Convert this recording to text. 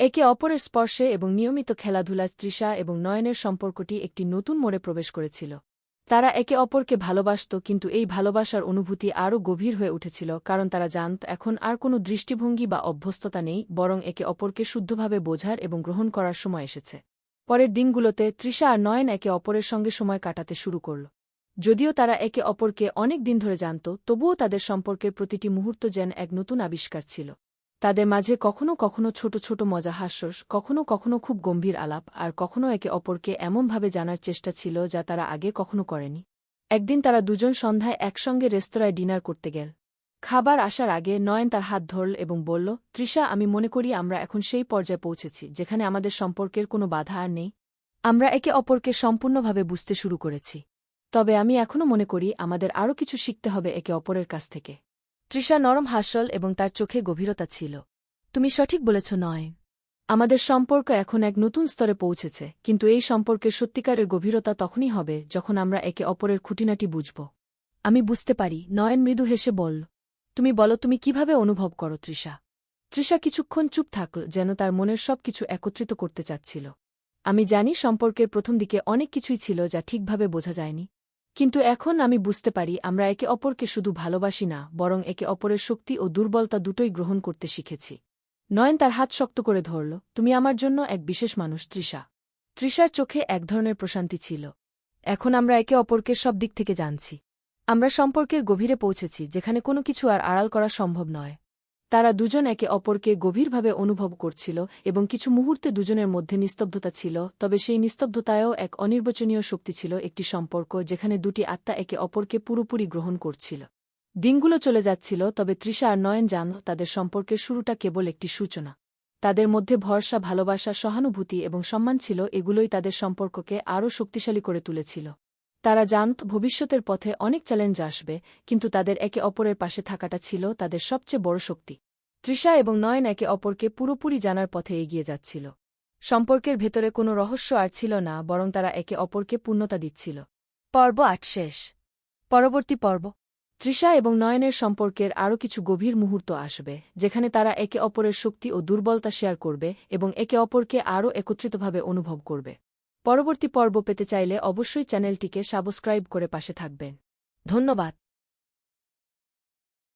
একে অপরের স্পর্শে এবং নিয়মিত খেলাধুলায় তৃষা এবং নয়নের সম্পর্কটি একটি নতুন মোড়ে প্রবেশ করেছিল। তারা একে অপরকে ভালোবাসত, কিন্তু এই ভালোবাসার অনুভূতি আরও গভীর হয়ে উঠেছিল, কারণ তারা জানত এখন আর কোনো দৃষ্টিভঙ্গি বা অভ্যস্ততা নেই, বরং একে অপরকে শুদ্ধভাবে বোঝার এবং গ্রহণ করার সময় এসেছে। পরের দিনগুলোতে তৃষা আর নয়ন একে অপরের সঙ্গে সময় কাটাতে শুরু করল। যদিও তারা একে অপরকে অনেক দিন ধরে জানত, তবুও তাদের সম্পর্কের প্রতিটি মুহূর্ত যেন এক নতুন আবিষ্কার ছিল। তাদের মাঝে কখনো কখনো ছোট ছোট মজা হাস্যস কখনো কখনো খুব গম্ভীর আলাপ, আর কখনো একে অপরকে এমনভাবে জানার চেষ্টা ছিল যা তারা আগে কখনো করেনি। একদিন তারা দুজন সন্ধ্যায় একসঙ্গে রেস্তোরাঁয় ডিনার করতে গেল। খাবার আসার আগে নয়ন তার হাত ধরল এবং বলল, তৃষা, আমি মনে করি আমরা এখন সেই পর্যায়ে পৌঁছেছি, যেখানে আমাদের সম্পর্কের কোনো বাধা আর নেই। আমরা একে অপরকে সম্পূর্ণভাবে বুঝতে শুরু করেছি। তবে আমি এখনও মনে করি আমাদের আরও কিছু শিখতে হবে একে অপরের কাছ থেকে। তৃষা নরম হাসল এবং তার চোখে গভীরতা ছিল। তুমি সঠিক বলেছ, নয়। আমাদের সম্পর্ক এখন এক নতুন স্তরে পৌঁছেছে, কিন্তু এই সম্পর্কের সত্যিকারের গভীরতা তখনই হবে যখন আমরা একে অপরের খুঁটিনাটি বুঝব। আমি বুঝতে পারি, নয়ন মৃদু হেসে বল তুমি বলো, তুমি কীভাবে অনুভব করো, তৃষা? তৃষা কিছুক্ষণ চুপ থাকল, যেন তার মনের সব কিছু একত্রিত করতে চাচ্ছিল। আমি জানি, সম্পর্কের প্রথম দিকে অনেক কিছুই ছিল যা ঠিকভাবে বোঝা যায়নি। কিন্তু এখন আমি বুঝতে পারি আমরা একে অপরকে শুধু ভালোবাসি না, বরং একে অপরের শক্তি ও দুর্বলতা দুটোই গ্রহণ করতে শিখেছি। নয়ন তার হাত শক্ত করে ধরল, তুমি আমার জন্য এক বিশেষ মানুষ, তৃষা। তৃষার চোখে এক ধরনের প্রশান্তি ছিল। এখন আমরা একে অপরকে সব দিক থেকে জানছি। আমরা সম্পর্কের গভীরে পৌঁছেছি, যেখানে কোনো কিছু আর আড়াল করা সম্ভব নয়। তারা দুজন একে অপরকে গভীরভাবে অনুভব করছিল এবং কিছু মুহূর্তে দুজনের মধ্যে নিস্তব্ধতা ছিল, তবে সেই নিস্তব্ধতায়ও এক অনির্বচনীয় শক্তি ছিল একটি সম্পর্ক যেখানে দুটি আত্মা একে অপরকে পুরোপুরি গ্রহণ করছিল। দিনগুলো চলে যাচ্ছিল, তবে তৃষা আর নয়ন জান তাদের সম্পর্কের শুরুটা কেবল একটি সূচনা। তাদের মধ্যে ভরসা, ভালোবাসা, সহানুভূতি এবং সম্মান ছিল, এগুলোই তাদের সম্পর্ককে আরও শক্তিশালী করে তুলেছিল। তারা জানত ভবিষ্যতের পথে অনেক চ্যালেঞ্জ আসবে, কিন্তু তাদের একে অপরের পাশে থাকাটা ছিল তাদের সবচেয়ে বড় শক্তি। তৃষা এবং নয়ন একে অপরকে পুরোপুরি জানার পথে এগিয়ে যাচ্ছিল। সম্পর্কের ভেতরে কোনো রহস্য আর ছিল না, বরং তারা একে অপরকে পূর্ণতা দিচ্ছিল। পর্ব আট শেষ। পরবর্তী পর্ব। তৃষা এবং নয়নের সম্পর্কের আরও কিছু গভীর মুহূর্ত আসবে, যেখানে তারা একে অপরের শক্তি ও দুর্বলতা শেয়ার করবে এবং একে অপরকে আরও একত্রিতভাবে অনুভব করবে। পরবর্তী পর্ব পেতে চাইলে অবশ্যই চ্যানেলটিকে সাবস্ক্রাইব করে পাশে থাকবেন। ধন্যবাদ।